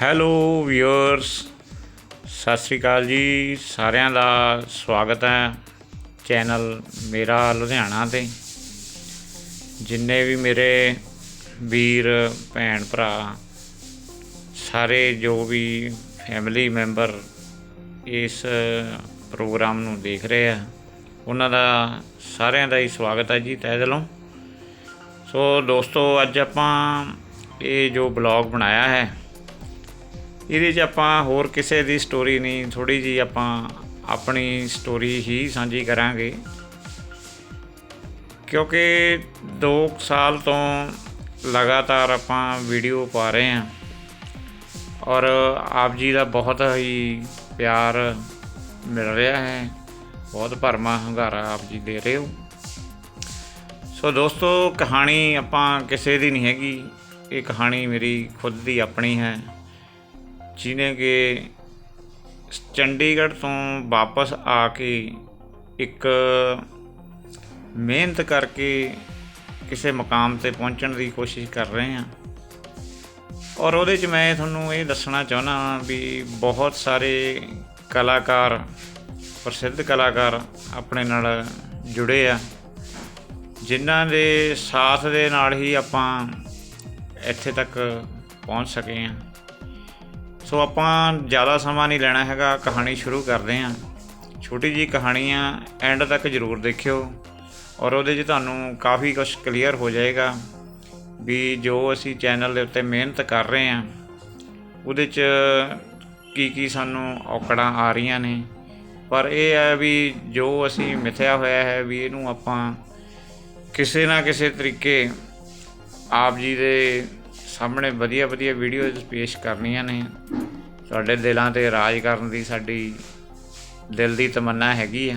Hello viewers Sat Sri ਅਕਾਲ ਜੀ। ਸਾਰਿਆਂ ਦਾ ਸਵਾਗਤ ਹੈ ਚੈਨਲ ਮੇਰਾ ਲੁਧਿਆਣਾ ਤੇ। ਜਿੰਨੇ ਵੀ ਮੇਰੇ ਵੀਰ, ਭੈਣ, ਭਰਾ, ਸਾਰੇ ਜੋ ਵੀ ਫੈਮਿਲੀ ਮੈਂਬਰ ਇਸ ਪ੍ਰੋਗਰਾਮ ਨੂੰ ਦੇਖ ਰਹੇ ਆ, ਉਹਨਾਂ ਦਾ ਸਾਰਿਆਂ ਦਾ ਹੀ ਸਵਾਗਤ ਹੈ ਜੀ, ਤਹਿ ਦਿਲੋਂ। ਸੋ ਦੋਸਤੋ, ਅੱਜ ਆਪਾਂ ਇਹ ਜੋ ਬਲੌਗ ਬਣਾਇਆ ਹੈ ਇਹਦੇ 'ਚ ਆਪਾਂ ਹੋਰ ਕਿਸੇ ਦੀ ਸਟੋਰੀ ਨਹੀਂ ਥੋੜੀ ਜੀ ਆਪਾਂ ਆਪਣੀ ਸਟੋਰੀ ਹੀ ਸਾਂਝੀ ਕਰਾਂਗੇ। ਕਿਉਂਕਿ 2 ਸਾਲ ਤੋਂ ਲਗਾਤਾਰ ਆਪਾਂ ਵੀਡੀਓ ਪਾ ਰਹੇ ਹਾਂ। ਔਰ ਆਪ ਜੀ ਦਾ ਬਹੁਤ ਹੀ ਪਿਆਰ ਮਿਲ ਰਿਹਾ ਹੈ। ਬਹੁਤ ਭਰਮਾ ਹੰਗਾਰਾ ਆਪ ਜੀ ਦੇ ਰਹੇ ਹੋ। ਸੋ ਦੋਸਤੋ, ਕਹਾਣੀ ਆਪਾਂ ਕਿਸੇ ਦੀ ਨਹੀਂ ਹੈਗੀ। ਇਹ ਕਹਾਣੀ ਮੇਰੀ ਖੁਦ ਦੀ ਆਪਣੀ ਹੈ। ਜਿਹਨੇ ਕਿ ਚੰਡੀਗੜ੍ਹ ਤੋਂ ਵਾਪਸ ਆ ਕੇ ਇੱਕ ਮਿਹਨਤ ਕਰਕੇ ਕਿਸੇ ਮਕਾਮ ਤੇ ਪਹੁੰਚਣ ਦੀ ਕੋਸ਼ਿਸ਼ ਕਰ ਰਹੇ ਹਾਂ। ਔਰ ਉਹਦੇ 'ਚ ਮੈਂ ਤੁਹਾਨੂੰ ਇਹ ਦੱਸਣਾ ਚਾਹੁੰਦਾ ਹਾਂ ਵੀ ਬਹੁਤ ਸਾਰੇ ਕਲਾਕਾਰ, ਪ੍ਰਸਿੱਧ ਕਲਾਕਾਰ ਆਪਣੇ ਨਾਲ ਜੁੜੇ ਆ, ਜਿਨ੍ਹਾਂ ਦੇ ਸਾਥ ਦੇ ਨਾਲ ਹੀ ਆਪਾਂ ਇੱਥੇ ਤੱਕ ਪਹੁੰਚ ਸਕੇ ਹਾਂ। ਸੋ ਆਪਾਂ ਜ਼ਿਆਦਾ ਸਮਾਂ ਨਹੀਂ ਲੈਣਾ ਹੈਗਾ, ਕਹਾਣੀ ਸ਼ੁਰੂ ਕਰਦੇ ਹਾਂ। ਛੋਟੀ ਜੀ ਕਹਾਣੀ ਆ ਐਂਡ ਤੱਕ ਜ਼ਰੂਰ ਦੇਖਿਓ ਔਰ ਉਹਦੇ 'ਚ ਤੁਹਾਨੂੰ ਕਾਫੀ ਕੁਝ ਕਲੀਅਰ ਹੋ ਜਾਏਗਾ ਵੀ ਜੋ ਅਸੀਂ ਚੈਨਲ ਦੇ ਉੱਤੇ ਮਿਹਨਤ ਕਰ ਰਹੇ ਹਾਂ, ਉਹਦੇ 'ਚ ਕੀ ਕੀ ਸਾਨੂੰ ਔਕੜਾਂ ਆ ਰਹੀਆਂ ਨੇ। ਪਰ ਇਹ ਹੈ ਵੀ ਜੋ ਅਸੀਂ ਮਿਥਿਆ ਹੋਇਆ ਹੈ ਵੀ ਇਹਨੂੰ ਆਪਾਂ ਕਿਸੇ ਨਾ ਕਿਸੇ ਤਰੀਕੇ ਆਪ ਜੀ ਦੇ ਸਾਹਮਣੇ ਵਧੀਆ ਵਧੀਆ ਵੀਡੀਓਜ਼ ਪੇਸ਼ ਕਰਨੀਆਂ ਨੇ। ਤੁਹਾਡੇ ਦਿਲਾਂ ਤੇ ਰਾਜ ਕਰਨ ਦੀ ਸਾਡੀ ਦਿਲ ਦੀ ਤਮੰਨਾ ਹੈਗੀ ਆ।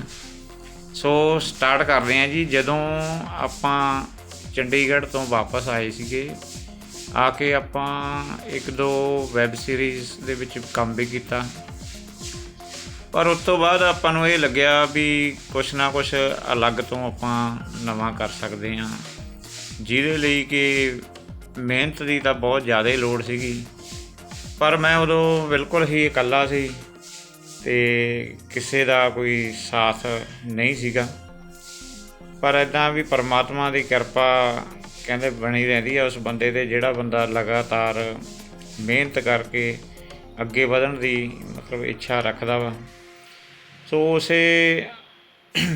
ਸੋ ਸਟਾਰਟ ਕਰਦੇ ਹਾਂ ਜੀ। ਜਦੋਂ ਆਪਾਂ ਚੰਡੀਗੜ੍ਹ ਤੋਂ ਵਾਪਸ ਆਏ ਸੀਗੇ, ਆ ਕੇ ਆਪਾਂ ਇੱਕ ਦੋ ਵੈਬ ਸੀਰੀਜ਼ ਦੇ ਵਿੱਚ ਕੰਮ ਵੀ ਕੀਤਾ। ਪਰ ਉਸ ਤੋਂ ਬਾਅਦ ਆਪਾਂ ਨੂੰ ਇਹ ਲੱਗਿਆ ਵੀ ਕੁਛ ਨਾ ਕੁਛ ਅਲੱਗ ਤੋਂ ਆਪਾਂ ਨਵਾਂ ਕਰ ਸਕਦੇ ਹਾਂ। ਜਿਹਦੇ ਲਈ ਕਿ ਮਿਹਨਤ ਦੀ ਤਾਂ ਬਹੁਤ ਜ਼ਿਆਦਾ ਲੋੜ ਸੀਗੀ। ਪਰ ਮੈਂ ਉਦੋਂ ਬਿਲਕੁਲ ਹੀ ਇਕੱਲਾ ਸੀ ਤੇ ਕਿਸੇ ਦਾ ਕੋਈ ਸਾਥ ਨਹੀਂ ਸੀਗਾ। ਪਰ ਇਦਾਂ ਵੀ ਪਰਮਾਤਮਾ ਦੀ ਕਿਰਪਾ ਕਹਿੰਦੇ ਬਣੀ ਰਹਿੰਦੀ ਆ ਉਸ ਬੰਦੇ ਤੇ, ਜਿਹੜਾ ਬੰਦਾ ਲਗਾਤਾਰ ਮਿਹਨਤ ਕਰਕੇ ਅੱਗੇ ਵਧਣ ਦੀ ਮਤਲਬ ਇੱਛਾ ਰੱਖਦਾ ਵਾ। ਸੋ ਉਸੇ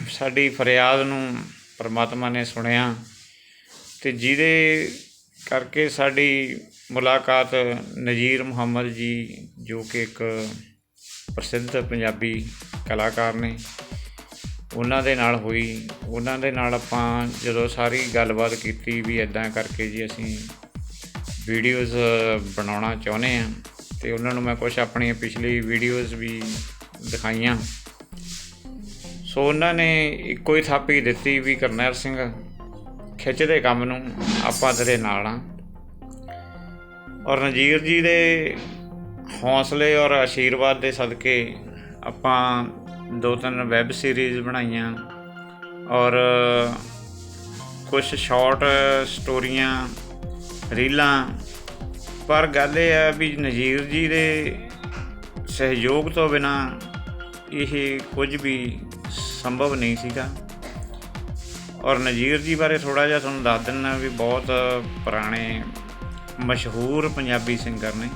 ਸਾਡੀ ਫਰਿਆਦ ਨੂੰ ਪਰਮਾਤਮਾ ਨੇ ਸੁਣਿਆ ਤੇ ਜਿਹਦੇ ਕਰਕੇ ਸਾਡੀ ਮੁਲਾਕਾਤ ਨਜੀਰ ਮੁਹੰਮਦ ਜੀ, ਜੋ ਕਿ ਇੱਕ ਪ੍ਰਸਿੱਧ ਪੰਜਾਬੀ ਕਲਾਕਾਰ ਨੇ, ਉਹਨਾਂ ਦੇ ਨਾਲ ਹੋਈ। ਉਹਨਾਂ ਦੇ ਨਾਲ ਆਪਾਂ ਜਦੋਂ ਸਾਰੀ ਗੱਲਬਾਤ ਕੀਤੀ ਵੀ ਇਦਾਂ ਕਰਕੇ ਜੀ ਅਸੀਂ ਵੀਡੀਓਜ਼ ਬਣਾਉਣਾ ਚਾਹੁੰਦੇ ਆ ਤੇ ਉਹਨਾਂ ਨੂੰ ਮੈਂ ਕੁਝ ਆਪਣੀਆਂ ਪਿਛਲੀ ਵੀਡੀਓਜ਼ ਵੀ ਦਿਖਾਈਆਂ। ਸੋ ਉਹਨਾਂ ਨੇ ਇੱਕੋ ਹੀ ਥਾਪੀ ਦਿੱਤੀ ਵੀ ਕਰਨੈਲ ਸਿੰਘ ਖਿੱਚਦੇ ਕੰਮ ਨੂੰ ਆਪਾਂ ਤੇਰੇ ਨਾਲ ਆ। ਔਰ ਨਜੀਰ ਜੀ ਦੇ ਹੌਸਲੇ ਔਰ ਆਸ਼ੀਰਵਾਦ ਦੇ ਸਦਕੇ ਆਪਾਂ ਦੋ ਤਿੰਨ ਵੈਬ ਸੀਰੀਜ਼ ਬਣਾਈਆਂ। ਔਰ ਕੁਝ ਸ਼ਾਰਟ ਸਟੋਰੀਆਂ, ਰੀਲਾਂ। ਪਰ ਗੱਲ ਇਹ ਹੈ ਵੀ ਨਜੀਰ ਜੀ ਦੇ ਸਹਿਯੋਗ ਤੋਂ ਬਿਨਾ ਇਹ ਕੁਝ ਵੀ ਸੰਭਵ ਨਹੀਂ ਸੀਗਾ। ਔਰ ਨਜੀਰ ਜੀ ਬਾਰੇ ਥੋੜਾ ਜਿਹਾ ਤੁਹਾਨੂੰ ਦੱਸ ਦਿੰਨਾ ਵੀ ਬਹੁਤ ਪੁਰਾਣੇ ਮਸ਼ਹੂਰ ਪੰਜਾਬੀ ਸਿੰਗਰ ਨੇ।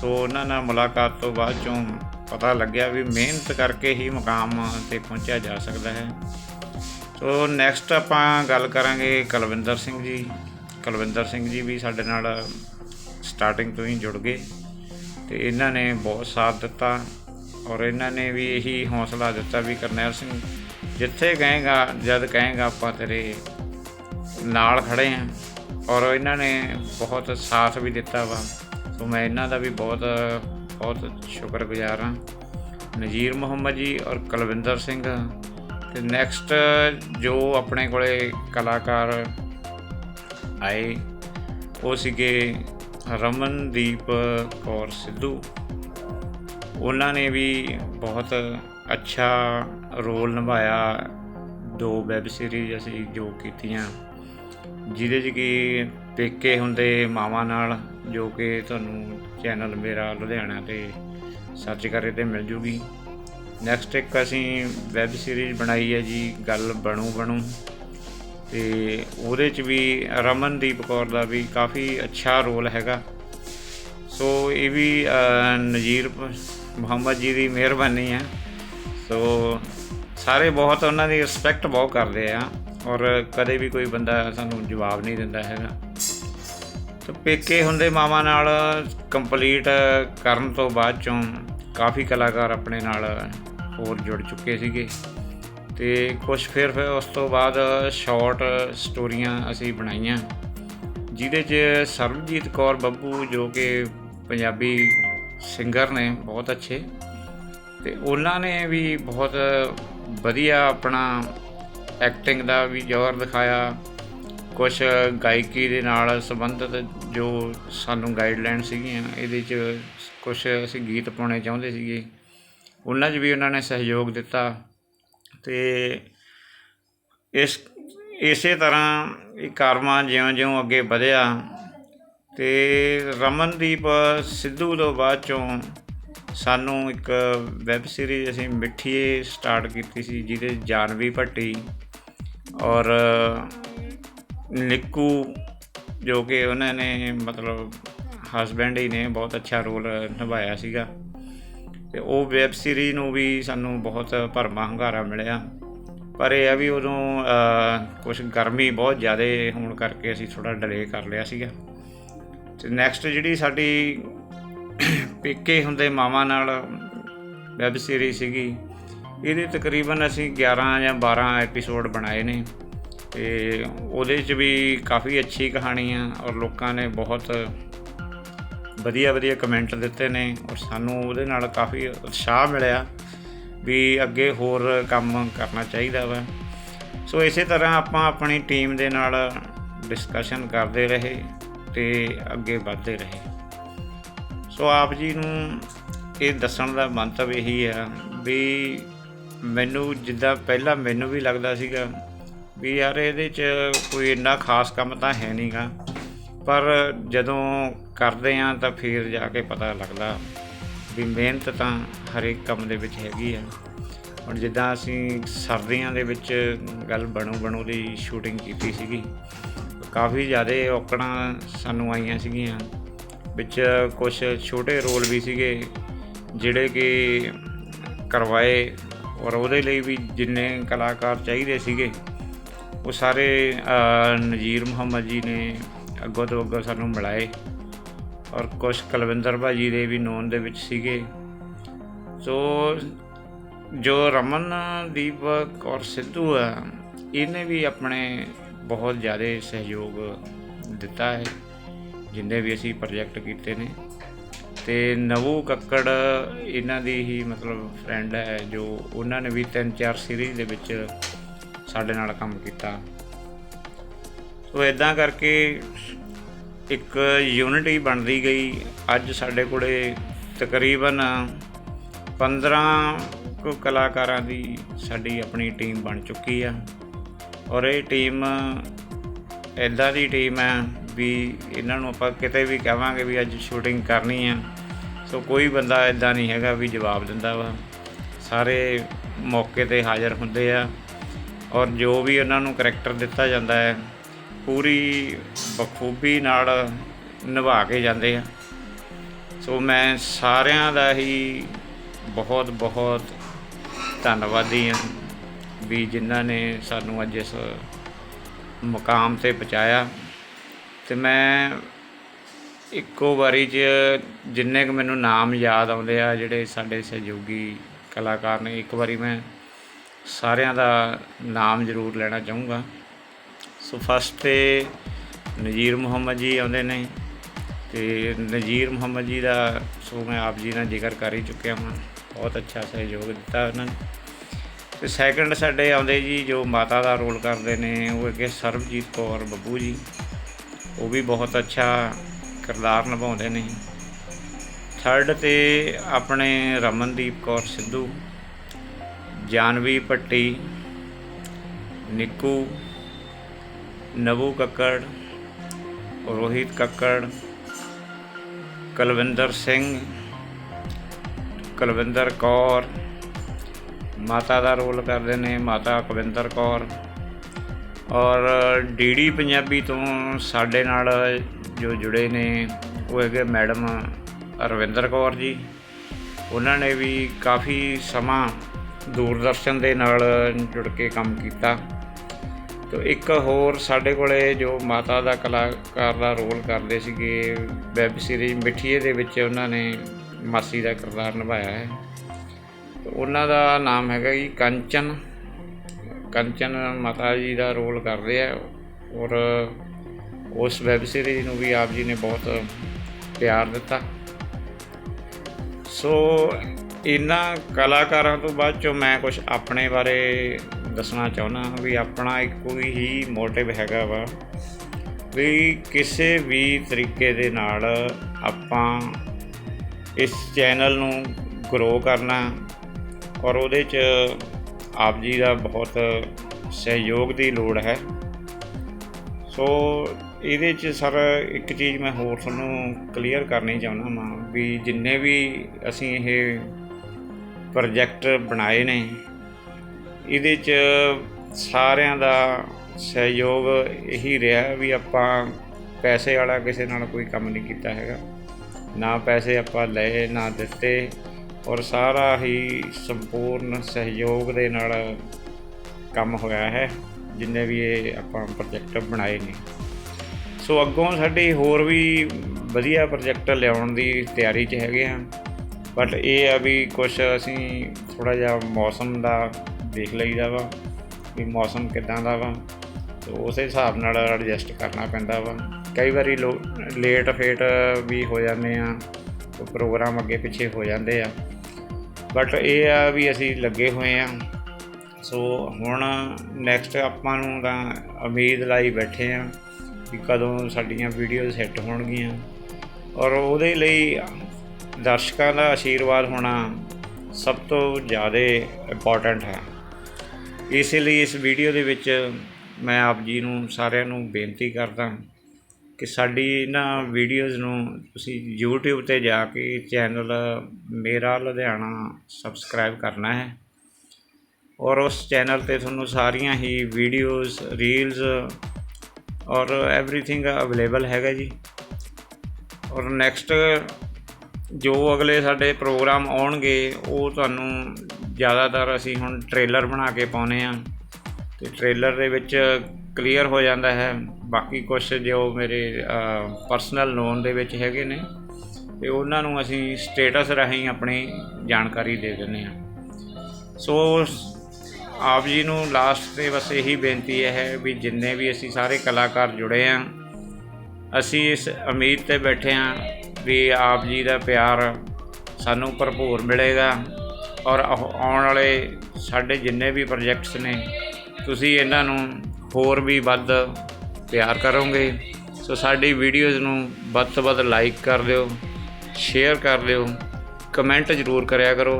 ਸੋ ਉਹਨਾਂ ਨਾਲ ਮੁਲਾਕਾਤ ਤੋਂ ਬਾਅਦ ਚੋਂ ਪਤਾ ਲੱਗਿਆ ਵੀ ਮਿਹਨਤ ਕਰਕੇ ਹੀ ਮੁਕਾਮ ਤੇ ਪਹੁੰਚਿਆ ਜਾ ਸਕਦਾ ਹੈ। ਸੋ ਨੈਕਸਟ ਆਪਾਂ ਗੱਲ ਕਰਾਂਗੇ ਕੁਲਵਿੰਦਰ ਸਿੰਘ ਜੀ। ਕੁਲਵਿੰਦਰ ਸਿੰਘ ਜੀ ਵੀ ਸਾਡੇ ਨਾਲ ਸਟਾਰਟਿੰਗ ਤੋਂ ਹੀ ਜੁੜ ਗਏ ਤੇ ਇਹਨਾਂ ਨੇ ਬਹੁਤ ਸਾਥ ਦਿੱਤਾ ਔਰ ਇਹਨਾਂ ਨੇ ਵੀ ਇਹੀ ਹੌਸਲਾ ਦਿੱਤਾ ਵੀ ਕਰਨੈਲ ਸਿੰਘ ਜਿੱਥੇ ਕਹੇਗਾ, ਜਦ ਕਹੇਗਾ ਆਪਾਂ ਤੇਰੇ ਨਾਲ ਖੜੇ ਆਂ। ਔਰ ਇਹਨਾਂ ਨੇ ਬਹੁਤ ਸਾਥ ਵੀ ਦਿੱਤਾ ਵਾ। ਸੋ ਮੈਂ ਇਹਨਾਂ ਦਾ ਵੀ ਬਹੁਤ ਬਹੁਤ ਸ਼ੁਕਰਗੁਜ਼ਾਰ ਹਾਂ ਨਜੀਰ ਮੁਹੰਮਦ ਜੀ ਔਰ ਕੁਲਵਿੰਦਰ ਸਿੰਘ। ਤੇ ਨੈਕਸਟ ਜੋ ਆਪਣੇ ਕੋਲੇ ਕਲਾਕਾਰ ਆਏ, ਉਹ ਸੀਗੇ ਰਮਨਦੀਪ ਕੌਰ ਸਿੱਧੂ। ਉਹਨਾਂ ਨੇ ਵੀ ਬਹੁਤ ਅੱਛਾ ਰੋਲ ਨਿਭਾਇਆ, ਦੋ ਵੈਬ ਸੀਰੀਜ਼ ਅਸੀਂ ਜੋ ਕੀਤੀਆਂ, ਜਿਹਦੇ 'ਚ ਕਿ ਪੇਕੇ ਹੁੰਦੇ ਮਾਵਾਂ ਨਾਲ, ਜੋ ਕਿ ਤੁਹਾਨੂੰ ਚੈਨਲ ਮੇਰਾ ਲੁਧਿਆਣਾ ਤੇ ਸਰਚ ਕਰੇ ਤੇ ਮਿਲ ਜੂਗੀ। ਨੈਕਸਟ ਇੱਕ ਅਸੀਂ ਵੈਬ ਸੀਰੀਜ਼ ਬਣਾਈ ਹੈ ਜੀ, ਗੱਲ ਬਣੂ ਬਣੂ। ਤੇ ਉਹਦੇ ਚ ਵੀ ਰਮਨਦੀਪ ਕੌਰ ਦਾ ਵੀ ਕਾਫੀ ਅੱਛਾ ਰੋਲ ਹੈਗਾ। ਸੋ ਇਹ ਵੀ ਨਜ਼ੀਰ ਮੁਹੰਮਦ ਜੀ ਦੀ ਮਿਹਰਬਾਨੀ ਹੈ। ਸੋ ਸਾਰੇ ਬਹੁਤ ਉਹਨਾਂ ਦੀ ਰਿਸਪੈਕਟ ਬਹੁਤ ਕਰਦੇ ਆ ਔਰ ਕਦੇ ਵੀ ਕੋਈ ਬੰਦਾ ਸਾਨੂੰ ਜਵਾਬ ਨਹੀਂ ਦਿੰਦਾ ਹੈਗਾ। ਤੇ ਪੇਕੇ ਹੁੰਦੇ ਮਾਮਾ ਨਾਲ ਕੰਪਲੀਟ ਕਰਨ ਤੋਂ ਬਾਅਦ ਚੋਂ ਕਾਫੀ ਕਲਾਕਾਰ ਆਪਣੇ ਨਾਲ ਹੋਰ ਜੁੜ ਚੁੱਕੇ ਸੀਗੇ। ਤੇ ਕੁਝ ਫਿਰ ਫਿਰ ਉਸ ਤੋਂ ਬਾਅਦ ਸ਼ਾਰਟ ਸਟੋਰੀਆਂ ਅਸੀਂ ਬਣਾਈਆਂ, ਜਿਹਦੇ 'ਚ ਸਰਬਜੀਤ ਕੌਰ ਬੱਬੂ ਜੋ ਕਿ ਪੰਜਾਬੀ ਸਿੰਗਰ ਨੇ, ਬਹੁਤ ਅੱਛੇ। ਤੇ ਉਹਨਾਂ ਨੇ ਵੀ ਬਹੁਤ ਵਧੀਆ ਆਪਣਾ ਐਕਟਿੰਗ ਦਾ ਵੀ ਜ਼ੋਰ ਦਿਖਾਇਆ। ਕੁਝ ਗਾਇਕੀ ਦੇ ਨਾਲ ਸੰਬੰਧਿਤ ਜੋ ਸਾਨੂੰ ਗਾਈਡਲਾਈਨ ਸੀਗੀਆਂ, ਇਹਦੇ 'ਚ ਕੁਝ ਅਸੀਂ ਗੀਤ ਪਾਉਣੇ ਚਾਹੁੰਦੇ ਸੀਗੇ। ਉਹਨਾਂ 'ਚ ਵੀ ਉਹਨਾਂ ਨੇ ਸਹਿਯੋਗ ਦਿੱਤਾ। ਤੇ ਇਸ, ਇਸੇ ਤਰ੍ਹਾਂ ਇਹ ਕਾਰਮਾ ਜਿਉਂ-ਜਿਉਂ ਅੱਗੇ ਵਧਿਆ। ਤੇ ਰਮਨਦੀਪ ਸਿੱਧੂ ਤੋਂ ਬਾਅਦ ਚੋਂ ਸਾਨੂੰ ਇੱਕ ਵੈਬ ਸੀਰੀਜ਼ ਅਸੀਂ ਮਿੱਠੀਏ ਸਟਾਰਟ ਕੀਤੀ ਸੀ, ਜਿਹਦੇ ਜਾਨਵੀ ਭੱਟੀ ਔਰ ਨਿੱਕੂ, ਜੋ ਕਿ ਉਹਨਾਂ ਨੇ ਮਤਲਬ ਹਸਬੈਂਡ ਹੀ ਨੇ, ਬਹੁਤ ਅੱਛਾ ਰੋਲ ਨਿਭਾਇਆ ਸੀਗਾ। ਤੇ ਉਹ ਵੈਬ ਸੀਰੀਜ਼ ਨੂੰ ਵੀ ਸਾਨੂੰ ਬਹੁਤ ਭਰਮਾ ਹੰਗਾਰਾ ਮਿਲਿਆ। ਪਰ ਇਹ ਆ ਵੀ ਉਦੋਂ ਕੁਝ ਗਰਮੀ ਬਹੁਤ ਜ਼ਿਆਦਾ ਹੋਣ ਕਰਕੇ ਅਸੀਂ ਥੋੜਾ ਡਿਲੇ ਕਰ ਲਿਆ ਸੀਗਾ। ਤੇ ਨੈਕਸਟ ਜਿਹੜੀ ਸਾਡੀ ਪੇਕੇ ਹੁੰਦੇ ਮਾਵਾਂ ਨਾਲ ਵੈਬ ਸੀਰੀਜ਼ ਸੀਗੀ। ਇਹਦੇ ਤਕਰੀਬਨ ਅਸੀਂ 11 ਜਾਂ 12 ਐਪੀਸੋਡ ਬਣਾਏ ਨੇ। ਤੇ ਉਹਦੇ 'ਚ ਵੀ ਕਾਫੀ ਅੱਛੀ ਕਹਾਣੀ ਆ ਔਰ ਲੋਕਾਂ ਨੇ ਬਹੁਤ ਵਧੀਆ ਵਧੀਆ ਕਮੈਂਟ ਦਿੱਤੇ ਨੇ ਔਰ ਸਾਨੂੰ ਉਹਦੇ ਨਾਲ ਕਾਫੀ ਉਤਸ਼ਾਹ ਮਿਲਿਆ ਵੀ ਅੱਗੇ ਹੋਰ ਕੰਮ ਕਰਨਾ ਚਾਹੀਦਾ ਵਾ। ਸੋ ਇਸੇ ਤਰ੍ਹਾਂ ਆਪਾਂ ਆਪਣੀ ਟੀਮ ਦੇ ਨਾਲ ਡਿਸਕਸ਼ਨ ਕਰਦੇ ਰਹੇ ਤੇ ਅੱਗੇ ਵਧਦੇ ਰਹੇ। ਸੋ ਆਪ ਜੀ ਨੂੰ ਇਹ ਦੱਸਣ ਦਾ ਮੰਤਵ ਇਹੀ ਆ ਵੀ ਮੈਨੂੰ ਜਿੱਦਾਂ ਪਹਿਲਾਂ ਮੈਨੂੰ ਵੀ ਲੱਗਦਾ ਸੀਗਾ ਵੀ ਯਾਰ ਇਹਦੇ 'ਚ ਕੋਈ ਇੰਨਾ ਖਾਸ ਕੰਮ ਤਾਂ ਹੈ ਨਹੀਂਗਾ, ਪਰ ਜਦੋਂ ਕਰਦੇ ਆ ਤਾਂ ਫਿਰ ਜਾ ਕੇ ਪਤਾ ਲੱਗਦਾ ਵੀ ਮਿਹਨਤ ਤਾਂ ਹਰੇਕ ਕੰਮ ਦੇ ਵਿੱਚ ਹੈਗੀ ਆ। ਹੁਣ ਜਿੱਦਾਂ ਅਸੀਂ ਸਰਦੀਆਂ ਦੇ ਵਿੱਚ ਗੱਲ ਬਣੂ ਬਣੂ ਦੀ ਸ਼ੂਟਿੰਗ ਕੀਤੀ ਸੀਗੀ, ਕਾਫੀ ਜ਼ਿਆਦਾ ਔਕੜਾਂ ਸਾਨੂੰ ਆਈਆਂ ਸੀਗੀਆਂ। ਵਿੱਚ ਕੁਝ ਛੋਟੇ ਰੋਲ ਵੀ ਸੀਗੇ, ਜਿਹੜੇ ਕਿ ਕਰਵਾਏ ਔਰ ਉਹਦੇ ਲਈ ਵੀ ਜਿੰਨੇ ਕਲਾਕਾਰ ਚਾਹੀਦੇ ਸੀਗੇ, ਉਹ ਸਾਰੇ ਨਜ਼ੀਰ ਮੁਹੰਮਦ ਜੀ ਨੇ ਅੱਗੋਂ ਤੋਂ ਅੱਗੋਂ ਸਾਨੂੰ ਮਿਲਾਏ ਔਰ ਕੁਝ ਕੁਲਵਿੰਦਰ ਭਾਜੀ ਦੇ ਵੀ ਨੋਨ ਦੇ ਵਿੱਚ ਸੀਗੇ। ਸੋ, ਜੋ ਰਮਨਦੀਪ ਕੌਰ ਸਿੱਧੂ ਆ, ਇਹਨੇ ਵੀ ਆਪਣੇ ਬਹੁਤ ਜ਼ਿਆਦਾ ਸਹਿਯੋਗ ਦਿੱਤਾ ਹੈ। ਜਿੰਨੇ ਵੀ ਅਸੀਂ ਪ੍ਰੋਜੈਕਟ ਕੀਤੇ ਨੇ। ਤੇ ਨਵੂ ਕੱਕੜ ਇਹਨਾਂ ਦੀ ਹੀ ਮਤਲਬ ਫਰੈਂਡ ਹੈ, ਜੋ ਉਹਨਾਂ ਨੇ ਵੀ ਤਿੰਨ ਚਾਰ ਸੀਰੀਜ਼ ਦੇ ਵਿੱਚ ਸਾਡੇ ਨਾਲ ਕੰਮ ਕੀਤਾ। ਸੋ ਇਦਾਂ ਕਰਕੇ ਇੱਕ ਯੂਨਿਟੀ ਬਣਦੀ ਗਈ। ਅੱਜ ਸਾਡੇ ਕੋਲੇ ਤਕਰੀਬਨ 15 ਕੁ ਕਲਾਕਾਰਾਂ ਦੀ ਸਾਡੀ ਆਪਣੀ ਟੀਮ ਬਣ ਚੁੱਕੀ ਆ। ਔਰ ਇਹ ਟੀਮ ਇਦਾਂ ਦੀ ਟੀਮ ਹੈ ਵੀ ਇਹਨਾਂ ਨੂੰ ਆਪਾਂ ਕਿਤੇ ਵੀ ਕਹਾਂਗੇ ਵੀ ਅੱਜ ਸ਼ੂਟਿੰਗ ਕਰਨੀ ਆ। ਸੋ ਕੋਈ ਬੰਦਾ ਇਦਾਂ ਨਹੀਂ ਹੈਗਾ ਵੀ ਜਵਾਬ ਦਿੰਦਾ ਵਾ। ਸਾਰੇ ਮੌਕੇ ਤੇ ਹਾਜ਼ਰ ਹੁੰਦੇ ਆ। ਔਰ ਜੋ ਵੀ ਉਹਨਾਂ ਨੂੰ ਕਰੈਕਟਰ ਦਿੱਤਾ ਜਾਂਦਾ ਹੈ, ਪੂਰੀ ਬਖੂਬੀ ਨਾਲ ਨਿਭਾ ਕੇ ਜਾਂਦੇ ਆ। ਸੋ ਮੈਂ ਸਾਰਿਆਂ ਦਾ ਹੀ ਬਹੁਤ ਬਹੁਤ ਧੰਨਵਾਦੀ ਹਾਂ ਵੀ ਜਿਨ੍ਹਾਂ ਨੇ ਸਾਨੂੰ ਅੱਜ ਇਸ ਮੁਕਾਮ ਤੇ ਪਹੁੰਚਾਇਆ। ਅਤੇ ਮੈਂ ਇੱਕੋ ਵਾਰੀ 'ਚ ਜਿੰਨੇ ਕੁ ਮੈਨੂੰ ਨਾਮ ਯਾਦ ਆਉਂਦੇ ਆ, ਜਿਹੜੇ ਸਾਡੇ ਸਹਿਯੋਗੀ ਕਲਾਕਾਰ ਨੇ, ਇੱਕ ਵਾਰੀ ਮੈਂ ਸਾਰਿਆਂ ਦਾ ਨਾਮ ਜ਼ਰੂਰ ਲੈਣਾ ਚਾਹੂੰਗਾ। ਸੋ ਫਸਟ ਤੇ ਨਜ਼ੀਰ ਮੁਹੰਮਦ ਜੀ ਆਉਂਦੇ ਨੇ ਤੇ ਨਜ਼ੀਰ ਮੁਹੰਮਦ ਜੀ ਦਾ, ਸੋ ਮੈਂ ਆਪ ਜੀ ਨਾਲ ਜ਼ਿਕਰ ਕਰ ਹੀ ਚੁੱਕਿਆ ਹਾਂ ਬਹੁਤ ਅੱਛਾ ਸਹਿਯੋਗ ਦਿੱਤਾ ਉਹਨਾਂ ਨੇ। ਤੇ ਸੈਕੰਡ ਸਾਡੇ ਆਉਂਦੇ ਜੀ, ਜੋ ਮਾਤਾ ਦਾ ਰੋਲ ਕਰਦੇ ਨੇ, ਉਹ ਅੱਗੇ ਸਰਬਜੀਤ ਕੌਰ ਬੱਬੂ ਜੀ। ਉਹ ਵੀ ਬਹੁਤ ਅੱਛਾ ਕਿਰਦਾਰ ਨਿਭਾਉਂਦੇ ਨੇ ਥਰਡ ਤੇ ਆਪਣੇ ਰਮਨਦੀਪ ਕੌਰ ਸਿੱਧੂ, ਜਾਨਵੀ ਭੱਟੀ, ਨਿੱਕੂ, ਨਵੂ ਕੱਕੜ, ਰੋਹਿਤ ਕੱਕੜ, ਕੁਲਵਿੰਦਰ ਸਿੰਘ, ਕੁਲਵਿੰਦਰ ਕੌਰ, ਮਾਤਾ ਦਾ ਰੋਲ ਕਰਦੇ ਨੇ ਮਾਤਾ ਕੁਲਵਿੰਦਰ ਕੌਰ। ਔਰ ਡੀਡੀ ਪੰਜਾਬੀ ਤੋਂ ਸਾਡੇ ਨਾਲ ਜੋ ਜੁੜੇ ਨੇ, ਉਹ ਹੈਗੇ ਮੈਡਮ ਰਵਿੰਦਰ ਕੌਰ ਜੀ। ਉਹਨਾਂ ਨੇ ਵੀ ਕਾਫੀ ਸਮਾਂ ਦੂਰਦਰਸ਼ਨ ਦੇ ਨਾਲ ਜੁੜ ਕੇ ਕੰਮ ਕੀਤਾ। ਤੋ ਇੱਕ ਹੋਰ ਸਾਡੇ ਕੋਲੇ ਜੋ ਮਾਤਾ ਦਾ ਕਲਾਕਾਰ ਦਾ ਰੋਲ ਕਰਦੇ ਸੀਗੇ, ਵੈਬ ਸੀਰੀਜ਼ ਮਿੱਠੀਏ ਦੇ ਵਿੱਚ ਉਹਨਾਂ ਨੇ ਮਾਸੀ ਦਾ ਕਿਰਦਾਰ ਨਿਭਾਇਆ ਹੈ। ਉਹਨਾਂ ਦਾ ਨਾਮ ਹੈਗਾ ਜੀ ਕੰਚਨ। ਕੰਚਨ ਮਾਤਾ ਜੀ ਦਾ ਰੋਲ ਕਰਦੇ ਆ ਔਰ ਉਸ ਵੈਬ ਸੀਰੀਜ਼ ਨੂੰ ਵੀ ਆਪ ਜੀ ਨੇ ਬਹੁਤ ਪਿਆਰ ਦਿੱਤਾ। ਸੋ ਇਹਨਾਂ ਕਲਾਕਾਰਾਂ ਤੋਂ ਬਾਅਦ ਚੋਂ ਮੈਂ ਕੁਝ ਆਪਣੇ ਬਾਰੇ ਦੱਸਣਾ ਚਾਹੁੰਦਾ ਵੀ ਆਪਣਾ ਇੱਕੋ ਹੀ ਮੋਟਿਵ ਹੈਗਾ ਵਾ ਵੀ ਕਿਸੇ ਵੀ ਤਰੀਕੇ ਦੇ ਨਾਲ ਆਪਾਂ ਇਸ ਚੈਨਲ ਨੂੰ ਗਰੋ ਕਰਨਾ ਔਰ ਉਹਦੇ 'ਚ ਆਪ ਜੀ ਦਾ ਬਹੁਤ ਸਹਿਯੋਗ ਦੀ ਲੋੜ ਹੈ। ਸੋ ਇਹਦੇ 'ਚ ਸਰ ਇੱਕ ਚੀਜ਼ ਮੈਂ ਹੋਰ ਤੁਹਾਨੂੰ ਕਲੀਅਰ ਕਰਨੀ ਚਾਹੁੰਦਾ ਹਾਂ ਵੀ ਜਿੰਨੇ ਵੀ ਅਸੀਂ ਇਹ ਪ੍ਰੋਜੈਕਟ ਬਣਾਏ ਨੇ, ਇਹਦੇ 'ਚ ਸਾਰਿਆਂ ਦਾ ਸਹਿਯੋਗ ਇਹੀ ਰਿਹਾ ਵੀ ਆਪਾਂ ਪੈਸੇ ਵਾਲਾ ਕਿਸੇ ਨਾਲ ਕੋਈ ਕੰਮ ਨਹੀਂ ਕੀਤਾ ਹੈਗਾ। ਨਾ ਪੈਸੇ ਆਪਾਂ ਲਏ, ਨਾ ਦਿੱਤੇ। ਔਰ ਸਾਰਾ ਹੀ ਸੰਪੂਰਨ ਸਹਿਯੋਗ ਦੇ ਨਾਲ ਕੰਮ ਹੋਇਆ ਹੈ, ਜਿੰਨੇ ਵੀ ਇਹ ਆਪਾਂ ਪ੍ਰੋਜੈਕਟ ਬਣਾਏ ਨੇ। ਸੋ ਅੱਗੋਂ ਸਾਡੀ ਹੋਰ ਵੀ ਵਧੀਆ ਪ੍ਰੋਜੈਕਟ ਲਿਆਉਣ ਦੀ ਤਿਆਰੀ 'ਚ ਹੈਗੇ ਆ ਬਟ ਇਹ ਆ ਵੀ ਕੁਝ ਅਸੀਂ ਥੋੜਾ ਜਿਹਾ ਮੌਸਮ ਦਾ ਦੇਖ ਲਈਦਾ ਵਾ, ਵੀ ਮੌਸਮ ਕਿਦਾਂ ਦਾ ਵਾ। ਤੇ ਉਸੇ ਹਿਸਾਬ ਨਾਲ ਐਡਜਸਟ ਕਰਨਾ ਪੈਂਦਾ ਵਾ। ਕਈ ਵਾਰੀ ਲੇਟ ਫੇਟ ਵੀ ਹੋ ਜਾਂਦੇ ਆ ਪ੍ਰੋਗਰਾਮ ਅੱਗੇ ਪਿੱਛੇ ਹੋ ਜਾਂਦੇ ਆ। ਬਟ ਇਹ ਆ ਵੀ ਅਸੀਂ ਲੱਗੇ ਹੋਏ ਆ। ਸੋ ਹੁਣ ਨੈਕਸਟ ਆਪਾਂ ਨੂੰ ਤਾਂ ਉਮੀਦ ਲਾਈ ਬੈਠੇ ਆ ਵੀ ਕਦੋਂ ਸਾਡੀਆਂ ਵੀਡੀਓਜ਼ ਹਿੱਟ ਹੋਣਗੀਆਂ। ਔਰ ਉਹਦੇ ਲਈ ਦਰਸ਼ਕਾਂ ਦਾ ਆਸ਼ੀਰਵਾਦ ਹੋਣਾ ਸਭ ਤੋਂ ਜ਼ਿਆਦਾ ਇੰਪੋਰਟੈਂਟ ਹੈ। ਇਸ ਲਈ ਇਸ ਵੀਡੀਓ ਦੇ ਵਿੱਚ ਮੈਂ ਆਪ ਜੀ ਨੂੰ ਸਾਰਿਆਂ ਨੂੰ ਬੇਨਤੀ ਕਰਦਾ ਕਿ ਸਾਡੀ ਇਹਨਾਂ ਵੀਡੀਓਜ਼ ਨੂੰ ਤੁਸੀਂ ਯੂਟਿਊਬ ਤੇ ਜਾ ਕੇ ਚੈਨਲ ਮੇਰਾ ਲੁਧਿਆਣਾ ਸਬਸਕ੍ਰਾਈਬ ਕਰਨਾ ਹੈ। ਔਰ ਉਸ ਚੈਨਲ ਤੇ ਤੁਹਾਨੂੰ ਸਾਰੀਆਂ ਹੀ ਵੀਡੀਓਜ਼ ਰੀਲਸ ਔਰ ਐਵਰੀਥਿੰਗ ਅਵੇਲੇਬਲ ਹੈਗਾ ਜੀ। ਔਰ ਨੈਕਸਟ ਜੋ ਅਗਲੇ ਸਾਡੇ ਪ੍ਰੋਗਰਾਮ ਆਉਣਗੇ, ਉਹ ਤੁਹਾਨੂੰ ਜ਼ਿਆਦਾਤਰ ਅਸੀਂ ਹੁਣ ਟ੍ਰੇਲਰ ਬਣਾ ਕੇ ਪਾਉਨੇ ਆ ਤੇ ਟ੍ਰੇਲਰ ਦੇ ਵਿੱਚ ਕਲੀਅਰ ਹੋ ਜਾਂਦਾ ਹੈ। ਬਾਕੀ ਕੁਝ ਜੋ ਮੇਰੇ ਪਰਸਨਲ ਲੋਨ ਦੇ ਵਿੱਚ ਹੈਗੇ ਨੇ, ਤੇ ਉਹਨਾਂ ਨੂੰ ਅਸੀਂ ਸਟੇਟਸ ਰਾਹੀਂ ਆਪਣੀ ਜਾਣਕਾਰੀ ਦੇ ਦਿੰਦੇ ਆ ਸੋ, ਆਪ ਜੀ ਨੂੰ ਲਾਸਟ ਤੇ ਬਸ ਇਹੀ ਬੇਨਤੀ ਹੈ ਵੀ ਜਿੰਨੇ ਵੀ ਅਸੀਂ ਸਾਰੇ ਕਲਾਕਾਰ ਜੁੜੇ ਆ ਅਸੀਂ ਇਸ ਉਮੀਦ ਤੇ ਬੈਠੇ ਆ ਵੀ ਆਪ ਜੀ ਦਾ ਪਿਆਰ ਸਾਨੂੰ ਭਰਪੂਰ ਮਿਲੇਗਾ ਔਰ ਆਉਣ ਵਾਲੇ ਸਾਡੇ ਜਿੰਨੇ ਵੀ ਪ੍ਰੋਜੈਕਟਸ ਨੇ, ਤੁਸੀਂ ਇਹਨਾਂ ਨੂੰ ਹੋਰ ਵੀ ਵੱਧ ਪਿਆਰ ਕਰੋਗੇ। ਸੋ ਸਾਡੀ ਵੀਡੀਓਜ਼ ਨੂੰ ਵੱਧ ਤੋਂ ਵੱਧ ਲਾਈਕ ਕਰ ਦਿਓ ਸ਼ੇਅਰ ਕਰ ਦਿਓ ਕਮੈਂਟ ਜ਼ਰੂਰ ਕਰਿਆ ਕਰੋ।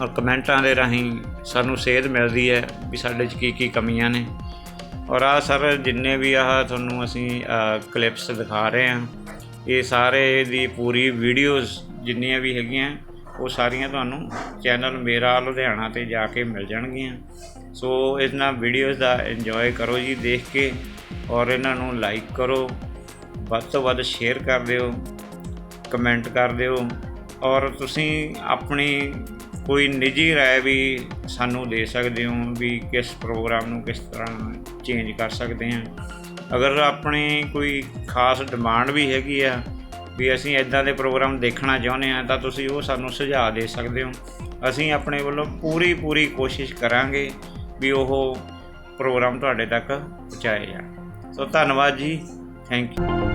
ਔਰ ਕਮੈਂਟਾਂ ਦੇ ਰਾਹੀਂ ਸਾਨੂੰ ਸੇਧ ਮਿਲਦੀ ਹੈ ਵੀ ਸਾਡੇ 'ਚ ਕੀ ਕੀ ਕਮੀਆਂ ਨੇ। ਔਰ ਆ ਸਰ, ਜਿੰਨੇ ਵੀ ਆਹ ਤੁਹਾਨੂੰ ਅਸੀਂ ਕਲਿੱਪਸ ਦਿਖਾ ਰਹੇ ਹਾਂ, ਇਹ ਸਾਰੇ ਦੀ ਪੂਰੀ ਵੀਡੀਓਜ਼ ਜਿੰਨੀਆਂ ਵੀ ਹੈਗੀਆਂ, ਉਹ ਸਾਰੀਆਂ ਤੁਹਾਨੂੰ ਚੈਨਲ ਮੇਰਾ ਲੁਧਿਆਣਾ ਤੇ ਜਾ ਕੇ ਮਿਲ ਜਾਣਗੀਆਂ। ਸੋ ਇਹਨਾਂ ਵੀਡੀਓਜ਼ ਦਾ ਇੰਜੋਏ ਕਰੋ ਜੀ ਦੇਖ ਕੇ ਔਰ ਇਹਨਾਂ ਨੂੰ ਲਾਈਕ ਕਰੋ ਵੱਧ ਤੋਂ ਵੱਧ ਸ਼ੇਅਰ ਕਰ ਦਿਓ ਕਮੈਂਟ ਕਰ ਦਿਓ ਔਰ ਤੁਸੀਂ ਆਪਣੀ ਕੋਈ ਨਿੱਜੀ رائے ਵੀ ਸਾਨੂੰ ਦੇ ਸਕਦੇ ਹੋ ਵੀ ਕਿਸ ਪ੍ਰੋਗਰਾਮ ਨੂੰ ਕਿਸ ਤਰ੍ਹਾਂ ਚੇਂਜ ਕਰ ਸਕਦੇ ਹਾਂ ਅਗਰ ਆਪਣੀ ਕੋਈ ਖਾਸ ਡਿਮਾਂਡ ਵੀ ਹੈਗੀ ਆ ਵੀ ਅਸੀਂ ਇਦਾਂ ਦੇ ਪ੍ਰੋਗਰਾਮ ਦੇਖਣਾ ਚਾਹੁੰਦੇ ਆ ਤਾਂ ਤੁਸੀਂ ਉਹ ਸਾਨੂੰ ਸੁਝਾਅ ਦੇ ਸਕਦੇ ਹੋ ਅਸੀਂ ਆਪਣੇ ਵੱਲੋਂ ਪੂਰੀ ਪੂਰੀ ਕੋਸ਼ਿਸ਼ ਕਰਾਂਗੇ ਵੀ ਉਹ ਪ੍ਰੋਗਰਾਮ ਤੁਹਾਡੇ ਤੱਕ ਪਹੁੰਚਾਏ ਜਾਣ। ਸੋ ਧੰਨਵਾਦ ਜੀ। Thank you